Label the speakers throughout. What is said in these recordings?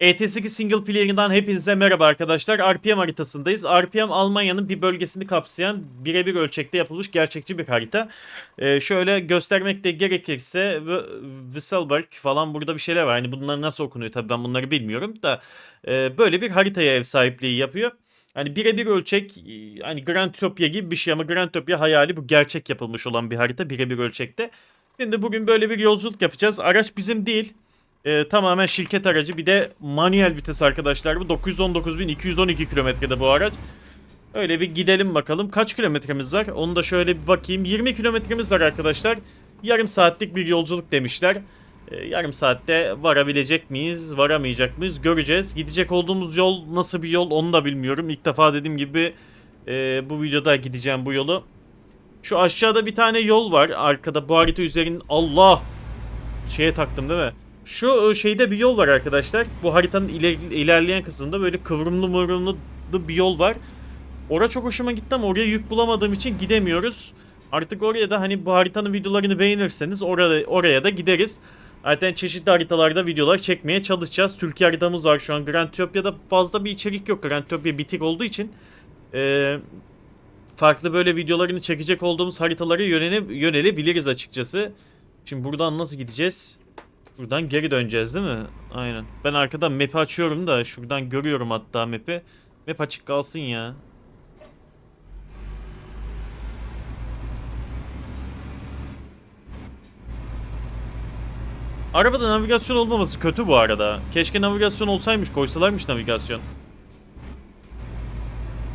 Speaker 1: ET8 single player'ından hepinize merhaba arkadaşlar. RPM haritasındayız. RPM Almanya'nın bir bölgesini kapsayan birebir ölçekte yapılmış gerçekçi bir harita. Ee, şöyle göstermek de gerekirse Wisselberg falan burada bir şeyler var. Hani bunlar nasıl okunuyor tabii ben bunları bilmiyorum da e, böyle bir haritaya ev sahipliği yapıyor. Hani birebir ölçek e, hani Grandtopia gibi bir şey ama Grandtopia hayali bu gerçek yapılmış olan bir harita birebir ölçekte. Şimdi bugün böyle bir yolculuk yapacağız. Araç bizim değil. Ee, tamamen şirket aracı. Bir de manuel vites arkadaşlar bu. 919.212 kilometrede bu araç. Öyle bir gidelim bakalım. Kaç kilometremiz var? Onu da şöyle bir bakayım. 20 kilometremiz var arkadaşlar. Yarım saatlik bir yolculuk demişler. Ee, yarım saatte varabilecek miyiz? Varamayacak mıyız? Göreceğiz. Gidecek olduğumuz yol nasıl bir yol onu da bilmiyorum. İlk defa dediğim gibi e, bu videoda gideceğim bu yolu. Şu aşağıda bir tane yol var. Arkada bu harita üzerinin Allah şeye taktım değil mi? Şu e, şeyde bir yol var arkadaşlar. Bu haritanın iler- ilerleyen kısmında böyle kıvrımlı mıvrımlı bir yol var. Orada çok hoşuma gitti ama oraya yük bulamadığım için gidemiyoruz. Artık oraya da hani bu haritanın videolarını beğenirseniz oraya, oraya da gideriz. Zaten çeşitli haritalarda videolar çekmeye çalışacağız. Türkiye haritamız var şu an. Grandtopia'da fazla bir içerik yok. Grandtopia bitik olduğu için. Eee farklı böyle videolarını çekecek olduğumuz haritalara yönele, yönelebiliriz açıkçası. Şimdi buradan nasıl gideceğiz? Buradan geri döneceğiz değil mi? Aynen. Ben arkadan map'i açıyorum da şuradan görüyorum hatta map'i. Map açık kalsın ya. Arabada navigasyon olmaması kötü bu arada. Keşke navigasyon olsaymış, koysalarmış navigasyon.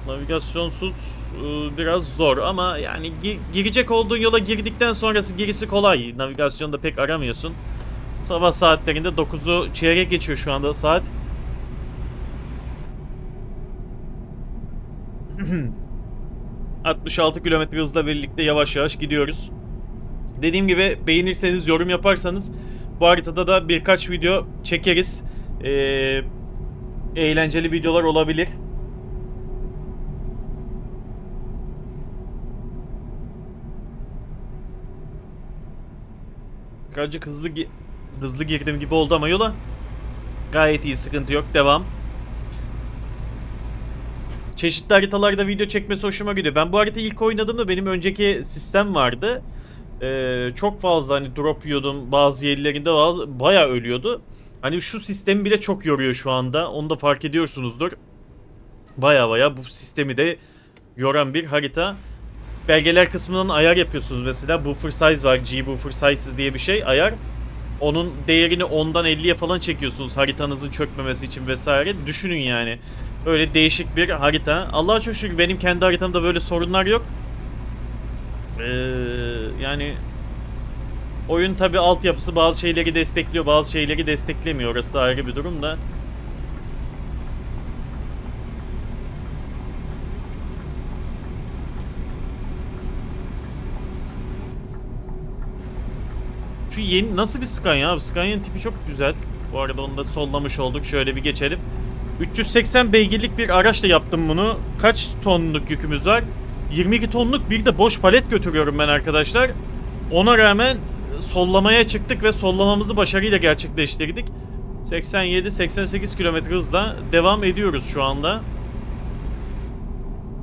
Speaker 1: Navigasyonsuz e, biraz zor ama yani gi- girecek olduğun yola girdikten sonrası girisi kolay. Navigasyonda pek aramıyorsun. Sabah saatlerinde 9'u çeyrek geçiyor şu anda saat. ...66 kilometre hızla birlikte yavaş yavaş gidiyoruz. Dediğim gibi beğenirseniz yorum yaparsanız... ...bu haritada da birkaç video çekeriz. Ee, eğlenceli videolar olabilir. Birazcık hızlı hızlı girdim gibi oldu ama yola. Gayet iyi sıkıntı yok. Devam. Çeşitli haritalarda video çekmesi hoşuma gidiyor. Ben bu haritayı ilk oynadığımda benim önceki sistem vardı. Ee, çok fazla hani drop yiyordum. Bazı yerlerinde bazı, bayağı ölüyordu. Hani şu sistemi bile çok yoruyor şu anda. Onu da fark ediyorsunuzdur. Baya baya bu sistemi de yoran bir harita. Belgeler kısmından ayar yapıyorsunuz mesela. Buffer size var. G buffer size diye bir şey ayar. Onun değerini 10'dan 50'ye falan çekiyorsunuz haritanızın çökmemesi için vesaire. Düşünün yani. Öyle değişik bir harita. Allah'a çok şükür benim kendi haritamda böyle sorunlar yok. Ee, yani oyun tabi altyapısı bazı şeyleri destekliyor, bazı şeyleri desteklemiyor. Orası da ayrı bir durum da. Şu yeni nasıl bir Scania abi? Scania'nın tipi çok güzel. Bu arada onu da sollamış olduk. Şöyle bir geçelim. 380 beygirlik bir araçla yaptım bunu. Kaç tonluk yükümüz var? 22 tonluk bir de boş palet götürüyorum ben arkadaşlar. Ona rağmen sollamaya çıktık ve sollamamızı başarıyla gerçekleştirdik. 87-88 km hızla devam ediyoruz şu anda.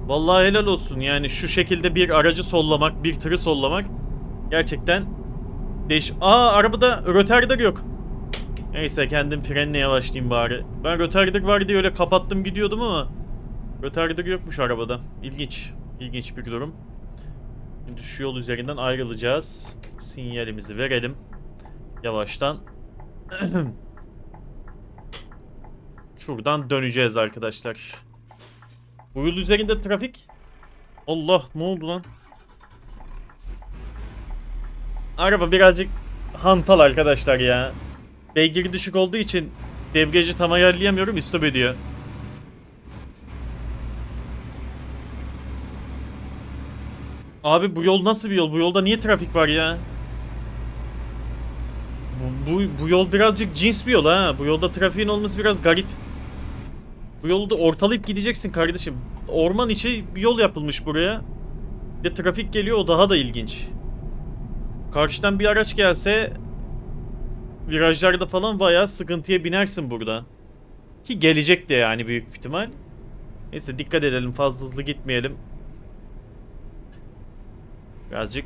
Speaker 1: Vallahi helal olsun yani şu şekilde bir aracı sollamak, bir tırı sollamak gerçekten Değiş... Aa arabada rötarder yok. Neyse kendim frenle yavaşlayayım bari. Ben rötarder var diye öyle kapattım gidiyordum ama rötarder yokmuş arabada. İlginç. İlginç bir durum. Şimdi şu yol üzerinden ayrılacağız. Sinyalimizi verelim. Yavaştan. Şuradan döneceğiz arkadaşlar. Bu yol üzerinde trafik. Allah ne oldu lan? Araba birazcık hantal arkadaşlar ya. Beygiri düşük olduğu için debriyajı tam ayarlayamıyorum istop ediyor. Abi bu yol nasıl bir yol? Bu yolda niye trafik var ya? Bu, bu, bu yol birazcık cins bir yol ha. Bu yolda trafiğin olması biraz garip. Bu yolu da ortalayıp gideceksin kardeşim. Orman içi bir yol yapılmış buraya. Ve trafik geliyor o daha da ilginç. Karşıdan bir araç gelse virajlarda falan bayağı sıkıntıya binersin burada. Ki gelecek de yani büyük ihtimal. Neyse dikkat edelim fazla hızlı gitmeyelim. Birazcık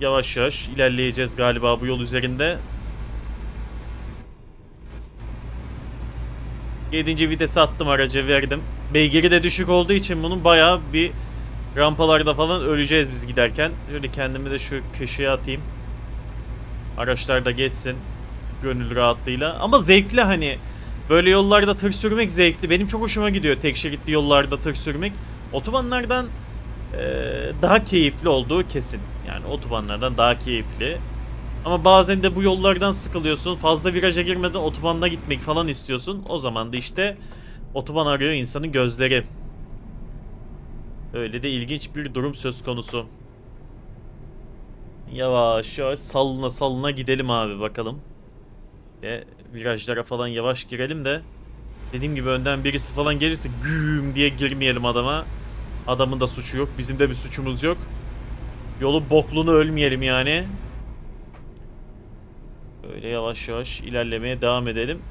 Speaker 1: yavaş yavaş ilerleyeceğiz galiba bu yol üzerinde. 7. vitese attım araca verdim. Beygiri de düşük olduğu için bunun bayağı bir rampalarda falan öleceğiz biz giderken. Şöyle kendimi de şu köşeye atayım. Araçlar da geçsin. Gönül rahatlığıyla. Ama zevkli hani. Böyle yollarda tır sürmek zevkli. Benim çok hoşuma gidiyor tek şeritli yollarda tır sürmek. Otobanlardan eee, daha keyifli olduğu kesin. Yani otobanlardan daha keyifli. Ama bazen de bu yollardan sıkılıyorsun. Fazla viraja girmeden otobanda gitmek falan istiyorsun. O zaman da işte otoban arıyor insanın gözleri. Öyle de ilginç bir durum söz konusu. Yavaş yavaş salına salına gidelim abi bakalım. Ve virajlara falan yavaş girelim de dediğim gibi önden birisi falan gelirse güm diye girmeyelim adama. Adamın da suçu yok. Bizim de bir suçumuz yok. Yolu bokluğunu ölmeyelim yani. Böyle yavaş yavaş ilerlemeye devam edelim.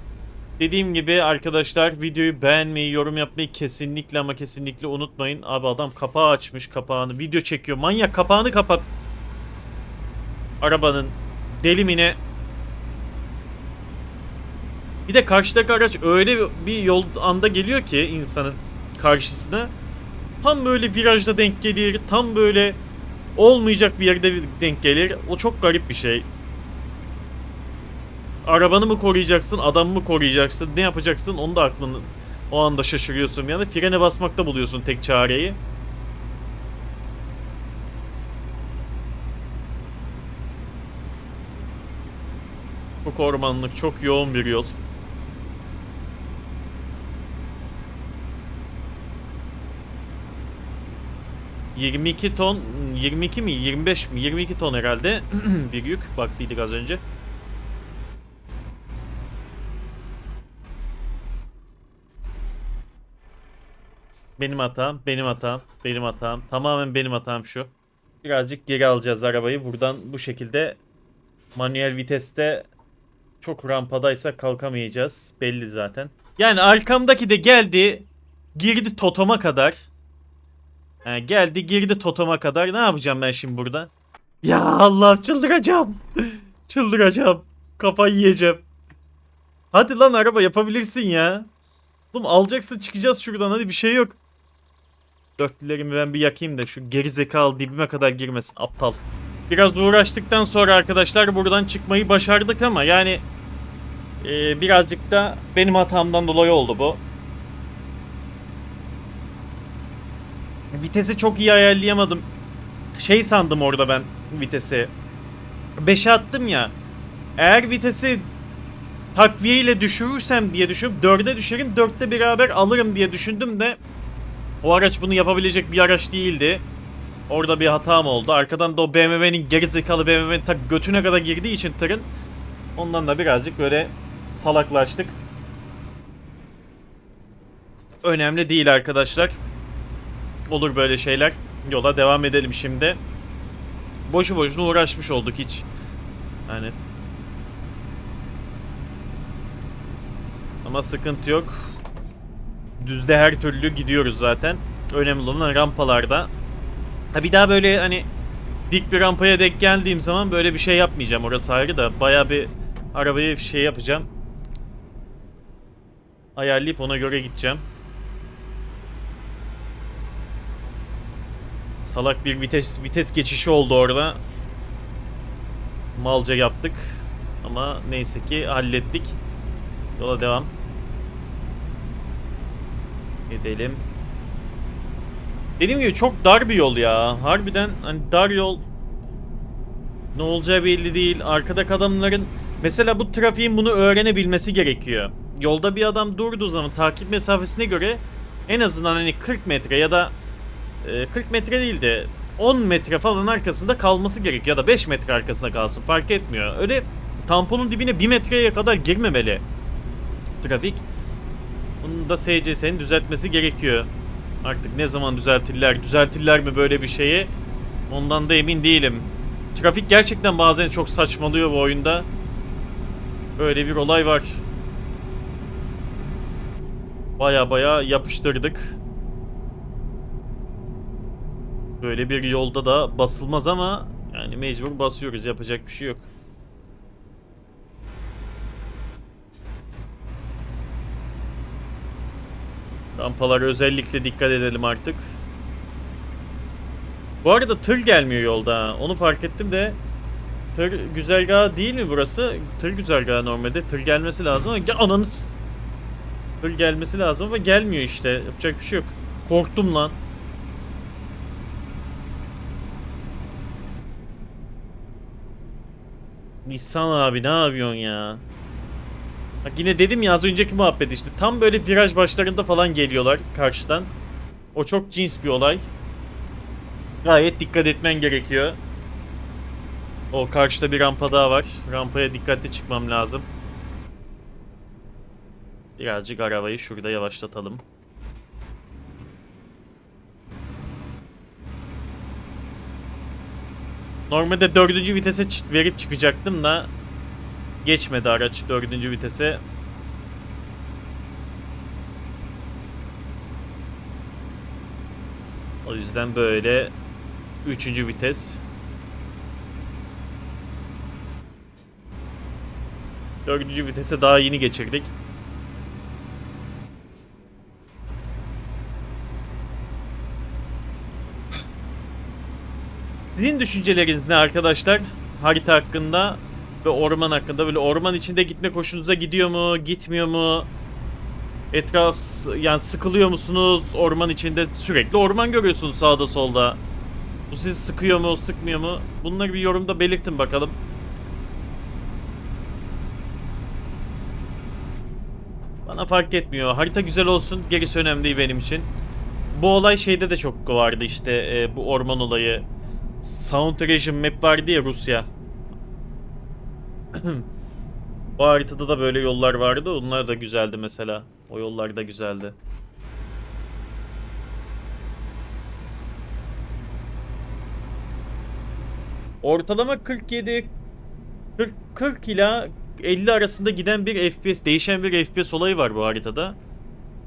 Speaker 1: Dediğim gibi arkadaşlar videoyu beğenmeyi, yorum yapmayı kesinlikle ama kesinlikle unutmayın. Abi adam kapağı açmış kapağını. Video çekiyor. Manyak kapağını kapat. Arabanın delimine. Bir de karşıdaki araç öyle bir yol anda geliyor ki insanın karşısına. Tam böyle virajda denk gelir. Tam böyle olmayacak bir yerde denk gelir. O çok garip bir şey. Arabanı mı koruyacaksın, adamı mı koruyacaksın, ne yapacaksın onu da aklını o anda şaşırıyorsun. Yani frene basmakta buluyorsun tek çareyi. Çok ormanlık, çok yoğun bir yol. ...22 ton... ...22 mi? 25 mi? 22 ton herhalde... ...bir yük. Baktıydık az önce. Benim hatam, benim hatam, benim hatam. Tamamen benim hatam şu. Birazcık geri alacağız arabayı. Buradan bu şekilde manuel viteste çok rampadaysa kalkamayacağız. Belli zaten. Yani arkamdaki de geldi. Girdi totoma kadar. Yani geldi girdi totoma kadar. Ne yapacağım ben şimdi burada? Ya Allah'ım çıldıracağım. çıldıracağım. Kafayı yiyeceğim. Hadi lan araba yapabilirsin ya. Oğlum alacaksın çıkacağız şuradan hadi bir şey yok. Dörtlülerimi ben bir yakayım da şu geri zekalı dibime kadar girmesin aptal. Biraz uğraştıktan sonra arkadaşlar buradan çıkmayı başardık ama yani e, birazcık da benim hatamdan dolayı oldu bu. Vitesi çok iyi ayarlayamadım. Şey sandım orada ben vitesi. 5'e attım ya. Eğer vitesi takviye ile düşürürsem diye düşünüp 4'e düşerim 4'te beraber alırım diye düşündüm de o araç bunu yapabilecek bir araç değildi. Orada bir hatam oldu. Arkadan da o BMW'nin gerizekalı BMW'nin tak götüne kadar girdiği için tırın ondan da birazcık böyle salaklaştık. Önemli değil arkadaşlar. Olur böyle şeyler. Yola devam edelim şimdi. Boşu boşuna uğraşmış olduk hiç. Yani Ama sıkıntı yok. Düzde her türlü gidiyoruz zaten. Önemli olan rampalarda. Ha bir daha böyle hani dik bir rampaya denk geldiğim zaman böyle bir şey yapmayacağım. Orası ayrı da baya bir arabayı şey yapacağım. Ayarlayıp ona göre gideceğim. Salak bir vites vites geçişi oldu orada. Malca yaptık. Ama neyse ki hallettik. Yola devam. Edelim. Dediğim gibi çok dar bir yol ya. Harbiden hani dar yol ne olacağı belli değil. Arkadaki adamların mesela bu trafiğin bunu öğrenebilmesi gerekiyor. Yolda bir adam durduğu zaman takip mesafesine göre en azından hani 40 metre ya da e, 40 metre değil de 10 metre falan arkasında kalması gerekiyor ya da 5 metre arkasında kalsın fark etmiyor. Öyle tamponun dibine 1 metreye kadar girmemeli trafik. Bunu da SCS'nin düzeltmesi gerekiyor. Artık ne zaman düzeltirler, düzeltirler mi böyle bir şeyi? Ondan da emin değilim. Trafik gerçekten bazen çok saçmalıyor bu oyunda. Böyle bir olay var. Baya baya yapıştırdık. Böyle bir yolda da basılmaz ama yani mecbur basıyoruz yapacak bir şey yok. Rampalara özellikle dikkat edelim artık. Bu arada tır gelmiyor yolda. Onu fark ettim de tır güzergahı değil mi burası? Tır güzergahı normalde. Tır gelmesi lazım ama gel ananız. Tır gelmesi lazım ama gelmiyor işte. Yapacak bir şey yok. Korktum lan. Nisan abi ne yapıyorsun ya? Bak yine dedim ya az önceki muhabbet işte. Tam böyle viraj başlarında falan geliyorlar karşıdan. O çok cins bir olay. Gayet dikkat etmen gerekiyor. O karşıda bir rampa daha var. Rampaya dikkatli çıkmam lazım. Birazcık arabayı şurada yavaşlatalım. Normalde dördüncü vitese verip çıkacaktım da geçmedi araç dördüncü vitese. O yüzden böyle üçüncü vites. Dördüncü vitese daha yeni geçirdik. Sizin düşünceleriniz ne arkadaşlar? Harita hakkında ve orman hakkında böyle orman içinde gitme hoşunuza gidiyor mu, gitmiyor mu? Etraf yani sıkılıyor musunuz? Orman içinde sürekli orman görüyorsunuz sağda solda. Bu sizi sıkıyor mu, sıkmıyor mu? Bunları bir yorumda belirtin bakalım. Bana fark etmiyor. Harita güzel olsun, gerisi önemli değil benim için. Bu olay şeyde de çok vardı işte e, bu orman olayı. Sound Region map vardı ya Rusya. o haritada da böyle yollar vardı. Onlar da güzeldi mesela. O yollar da güzeldi. Ortalama 47 40, 40 ila 50 arasında giden bir FPS, değişen bir FPS olayı var bu haritada.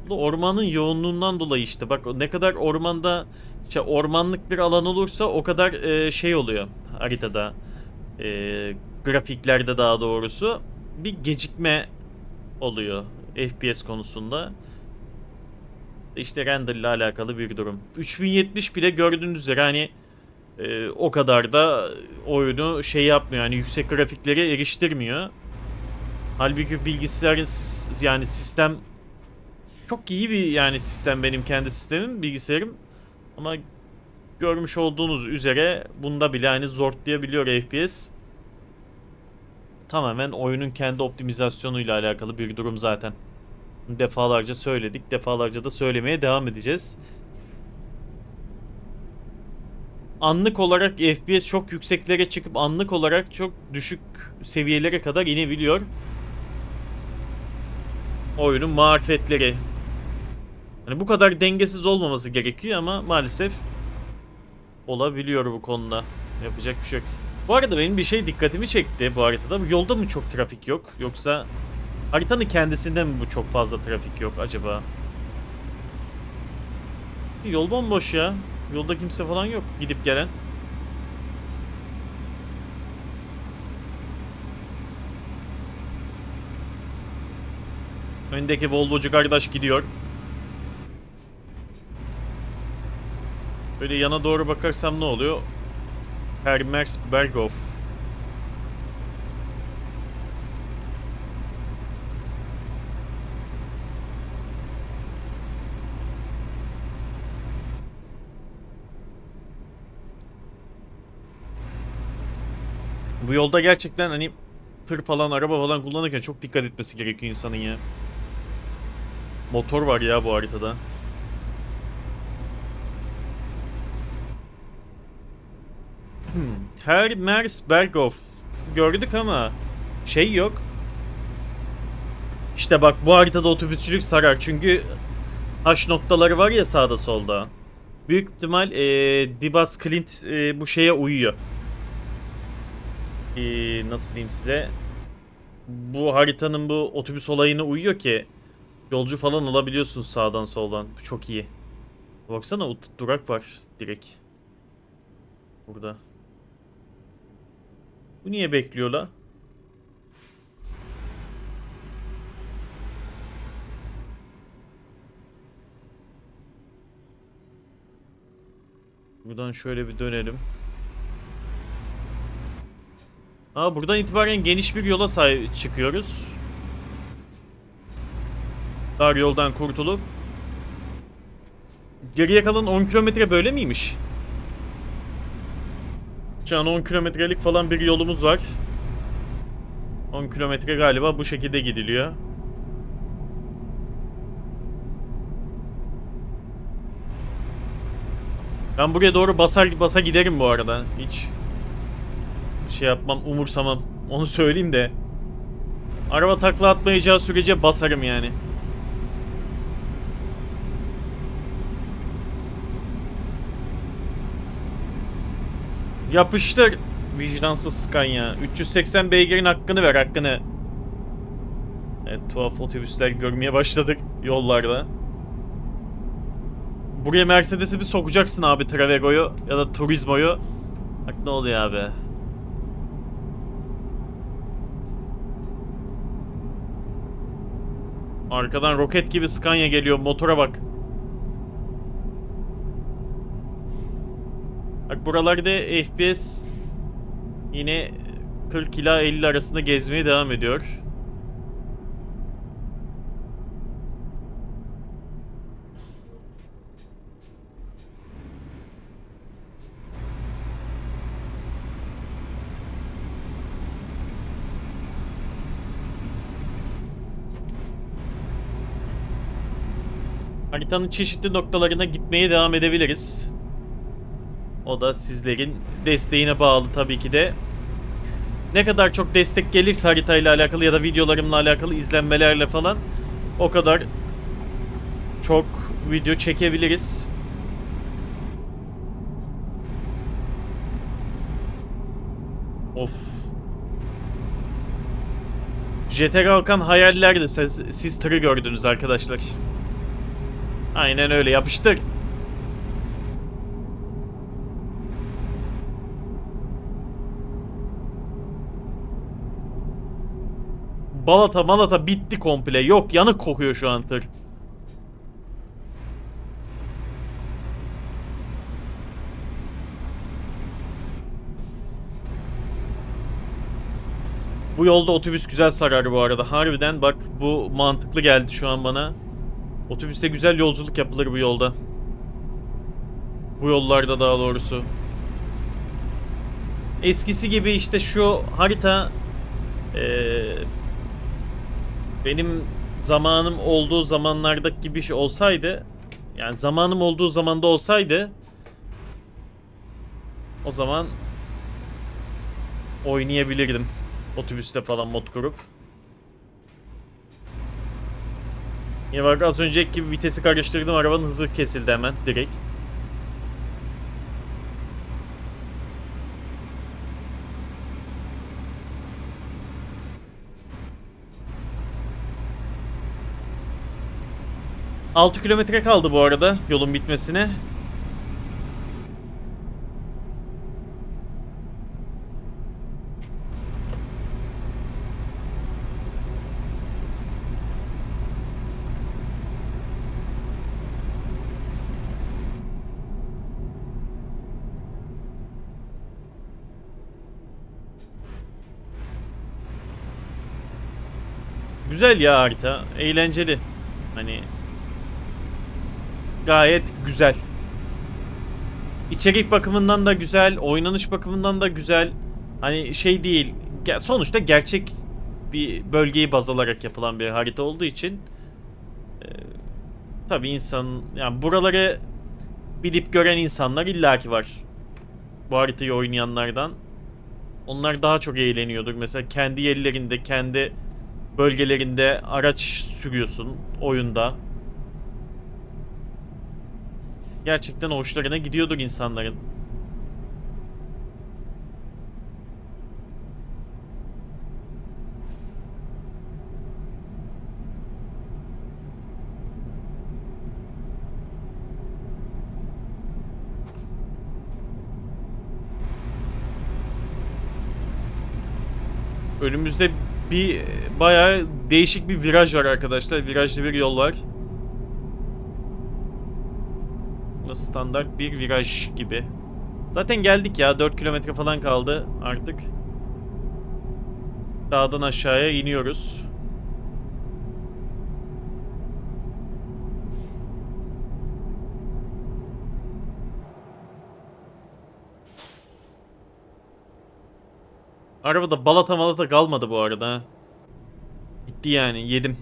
Speaker 1: Bu ormanın yoğunluğundan dolayı işte. Bak ne kadar ormanda işte ormanlık bir alan olursa o kadar e, şey oluyor haritada. E, grafiklerde daha doğrusu bir gecikme oluyor FPS konusunda. İşte render ile alakalı bir durum. 3070 bile gördüğünüz üzere hani e, o kadar da oyunu şey yapmıyor. Yani yüksek grafiklere eriştirmiyor. Halbuki bilgisayarın sis- yani sistem çok iyi bir yani sistem benim kendi sistemim bilgisayarım. Ama görmüş olduğunuz üzere bunda bile hani zortlayabiliyor FPS. Tamamen oyunun kendi optimizasyonuyla alakalı bir durum zaten. Defalarca söyledik, defalarca da söylemeye devam edeceğiz. Anlık olarak FPS çok yükseklere çıkıp anlık olarak çok düşük seviyelere kadar inebiliyor. Oyunun marifetleri. Hani bu kadar dengesiz olmaması gerekiyor ama maalesef olabiliyor bu konuda. Yapacak bir şey yok. Bu arada benim bir şey dikkatimi çekti bu haritada. Yolda mı çok trafik yok yoksa haritanın kendisinde mi bu çok fazla trafik yok acaba? Yol bomboş ya. Yolda kimse falan yok gidip gelen. Öndeki Volvo'cu kardeş gidiyor. Böyle yana doğru bakarsam ne oluyor? Hermers Berghoff. Bu yolda gerçekten hani tır falan, araba falan kullanırken çok dikkat etmesi gerekiyor insanın ya. Motor var ya bu haritada. Her Mers Berghoff gördük ama şey yok. İşte bak bu haritada otobüsçülük sarar çünkü H noktaları var ya sağda solda. Büyük ihtimal e, Dibas Clint e, bu şeye uyuyor. E, nasıl diyeyim size? Bu haritanın bu otobüs olayına uyuyor ki Yolcu falan alabiliyorsunuz sağdan soldan. Çok iyi. Baksana durak var direkt. Burada. Bu niye bekliyor la? Buradan şöyle bir dönelim. Aa buradan itibaren geniş bir yola sahip çıkıyoruz. Dar yoldan kurtulup. Geriye kalan 10 kilometre böyle miymiş? Şu an 10 kilometrelik falan bir yolumuz var. 10 kilometre galiba bu şekilde gidiliyor. Ben buraya doğru basar basa giderim bu arada. Hiç şey yapmam, umursamam. Onu söyleyeyim de. Araba takla atmayacağı sürece basarım yani. Yapıştır. Vicdansız Scania. 380 beygirin hakkını ver hakkını. Evet tuhaf otobüsler görmeye başladık yollarda. Buraya Mercedes'i bir sokacaksın abi Travego'yu ya da Turismo'yu. Bak ne oluyor abi. Arkadan roket gibi Scania geliyor motora bak. Buralarda FPS yine 40 ila 50 arasında gezmeye devam ediyor. Haritanın çeşitli noktalarına gitmeye devam edebiliriz. O da sizlerin desteğine bağlı tabii ki de. Ne kadar çok destek gelirse haritayla alakalı ya da videolarımla alakalı izlenmelerle falan o kadar çok video çekebiliriz. Of. Jet'e kalkan hayallerdi. Siz, siz tırı gördünüz arkadaşlar. Aynen öyle yapıştır. Balata malata bitti komple. Yok yanık kokuyor şu an tır. Bu yolda otobüs güzel sarar bu arada. Harbiden bak bu mantıklı geldi şu an bana. Otobüste güzel yolculuk yapılır bu yolda. Bu yollarda daha doğrusu. Eskisi gibi işte şu harita eee, benim zamanım olduğu zamanlardaki gibi şey olsaydı yani zamanım olduğu zamanda olsaydı o zaman oynayabilirdim. Otobüste falan mod kurup. Yine bak az önceki gibi vitesi karıştırdım arabanın hızı kesildi hemen direkt. Altı kilometre kaldı bu arada yolun bitmesine. Güzel ya harita. Eğlenceli. Hani gayet güzel. İçerik bakımından da güzel, oynanış bakımından da güzel. Hani şey değil. Sonuçta gerçek bir bölgeyi baz alarak yapılan bir harita olduğu için e, tabii insan yani buraları bilip gören insanlar illaki var. Bu haritayı oynayanlardan. Onlar daha çok eğleniyordur. Mesela kendi yerlerinde, kendi bölgelerinde araç sürüyorsun oyunda gerçekten hoşlarına gidiyordur insanların. Önümüzde bir bayağı değişik bir viraj var arkadaşlar. Virajlı bir yol var. Nasıl standart bir viraj gibi. Zaten geldik ya 4 kilometre falan kaldı artık. Dağdan aşağıya iniyoruz. Arabada balata malata kalmadı bu arada. Gitti yani yedim.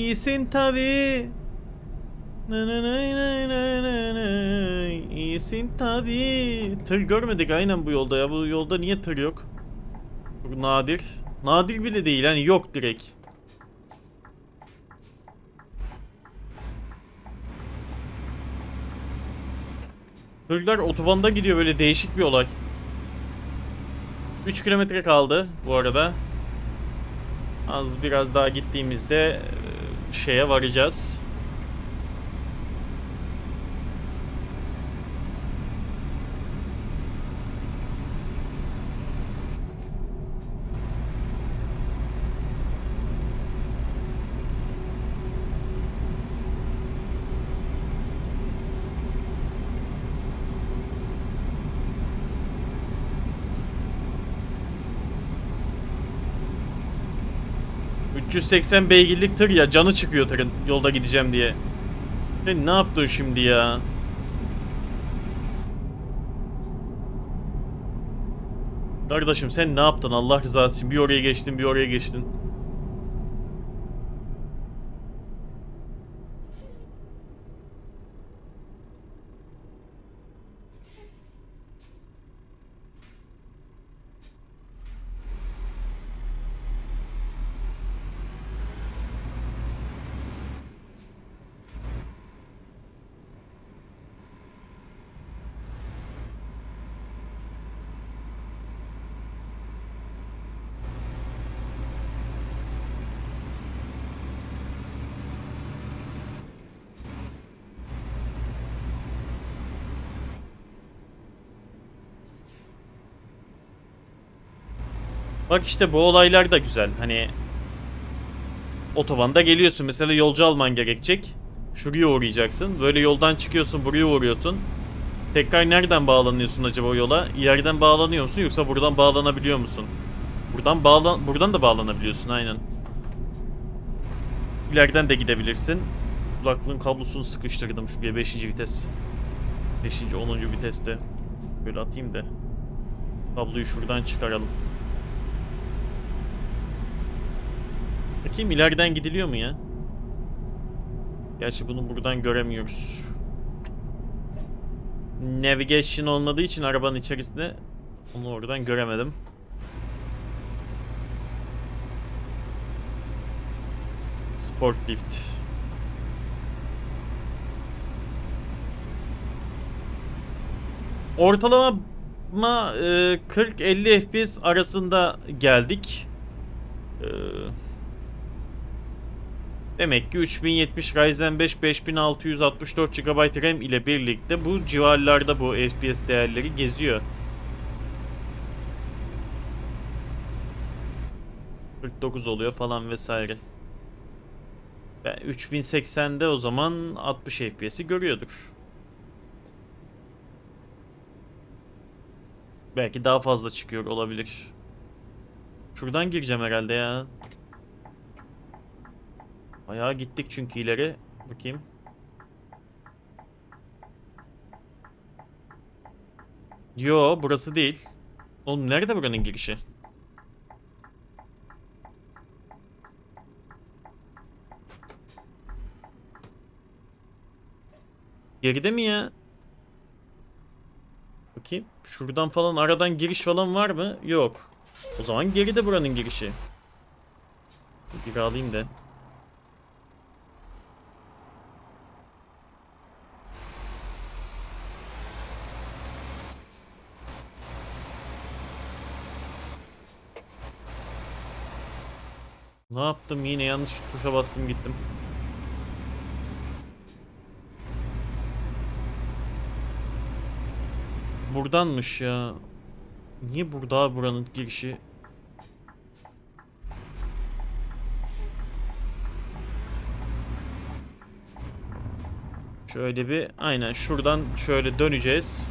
Speaker 1: İyisin tabi. İyisin tabi. Tır görmedik aynen bu yolda ya. Bu yolda niye tır yok? Çok nadir. Nadir bile değil hani yok direkt. Tırlar otobanda gidiyor böyle değişik bir olay. 3 kilometre kaldı bu arada. Az biraz daha gittiğimizde şeye varacağız. ...380 beygirlik tır ya canı çıkıyor tırın yolda gideceğim diye. Sen ne yaptın şimdi ya? Kardeşim sen ne yaptın Allah rızası için? Bir oraya geçtin bir oraya geçtin. Bak işte bu olaylar da güzel. Hani otobanda geliyorsun mesela yolcu alman gerekecek. Şuraya uğrayacaksın. Böyle yoldan çıkıyorsun buraya uğruyorsun. Tekrar nereden bağlanıyorsun acaba yola? Yerden bağlanıyor musun yoksa buradan bağlanabiliyor musun? Buradan bağlan buradan da bağlanabiliyorsun aynen. İleriden de gidebilirsin. Kulaklığın kablosunu sıkıştırdım şuraya 5. vites. 5. 10. viteste. Böyle atayım da. Kabloyu şuradan çıkaralım. Bakayım ileriden gidiliyor mu ya? Gerçi bunu buradan göremiyoruz. Navigation olmadığı için arabanın içerisinde onu oradan göremedim. Sport lift. Ortalama e, 40-50 FPS arasında geldik. Eee Demek ki 3070 Ryzen 5 5664 GB RAM ile birlikte bu civarlarda bu FPS değerleri geziyor. 49 oluyor falan vesaire. Ve 3080'de o zaman 60 FPS'i görüyordur. Belki daha fazla çıkıyor olabilir. Şuradan gireceğim herhalde ya. Bayağı gittik çünkü ileri. Bakayım. Yo burası değil. Oğlum nerede buranın girişi? Geride mi ya? Bakayım. Şuradan falan aradan giriş falan var mı? Yok. O zaman geride buranın girişi. Bir alayım da. Ne yaptım yine yanlış tuşa bastım gittim. Buradanmış ya. Niye burada buranın girişi? Şöyle bir aynen şuradan şöyle döneceğiz.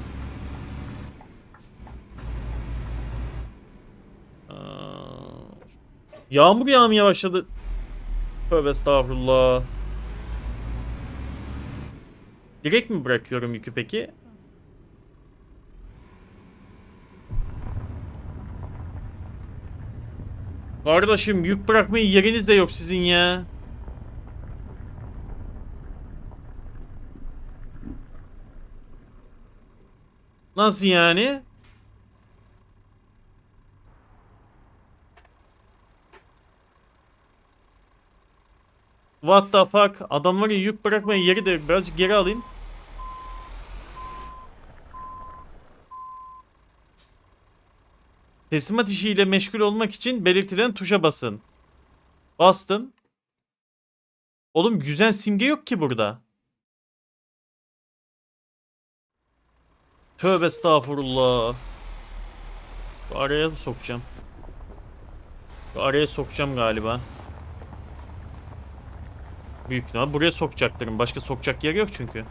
Speaker 1: Yağmur yağmaya başladı. Tövbe estağfurullah. Direkt mi bırakıyorum yükü peki? Kardeşim yük bırakmaya yeriniz de yok sizin ya. Nasıl yani? What the fuck? Adamların yük bırakmaya yeri de birazcık geri alayım. Teslimat işiyle meşgul olmak için belirtilen tuşa basın. Bastım. Oğlum güzel simge yok ki burada. Tövbe estağfurullah. Şu Araya sokacağım. Şu Araya sokacağım galiba. Büyük ihtimal buraya sokacaktırım. Başka sokacak yer yok çünkü.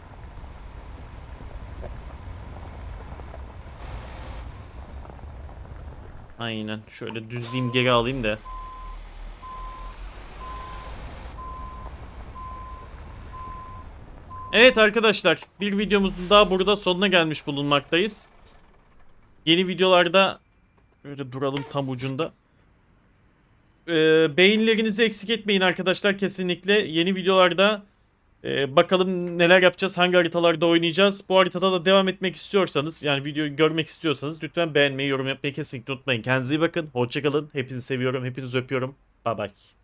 Speaker 1: Aynen. Şöyle düzleyeyim geri alayım da. Evet arkadaşlar bir videomuzun daha burada sonuna gelmiş bulunmaktayız. Yeni videolarda böyle duralım tam ucunda. Ee, beğenilerinizi eksik etmeyin arkadaşlar kesinlikle. Yeni videolarda e, bakalım neler yapacağız, hangi haritalarda oynayacağız. Bu haritada da devam etmek istiyorsanız yani videoyu görmek istiyorsanız lütfen beğenmeyi, yorum yapmayı kesinlikle unutmayın. Kendinize iyi bakın, hoşçakalın. Hepinizi seviyorum, hepinizi öpüyorum. Bye bye.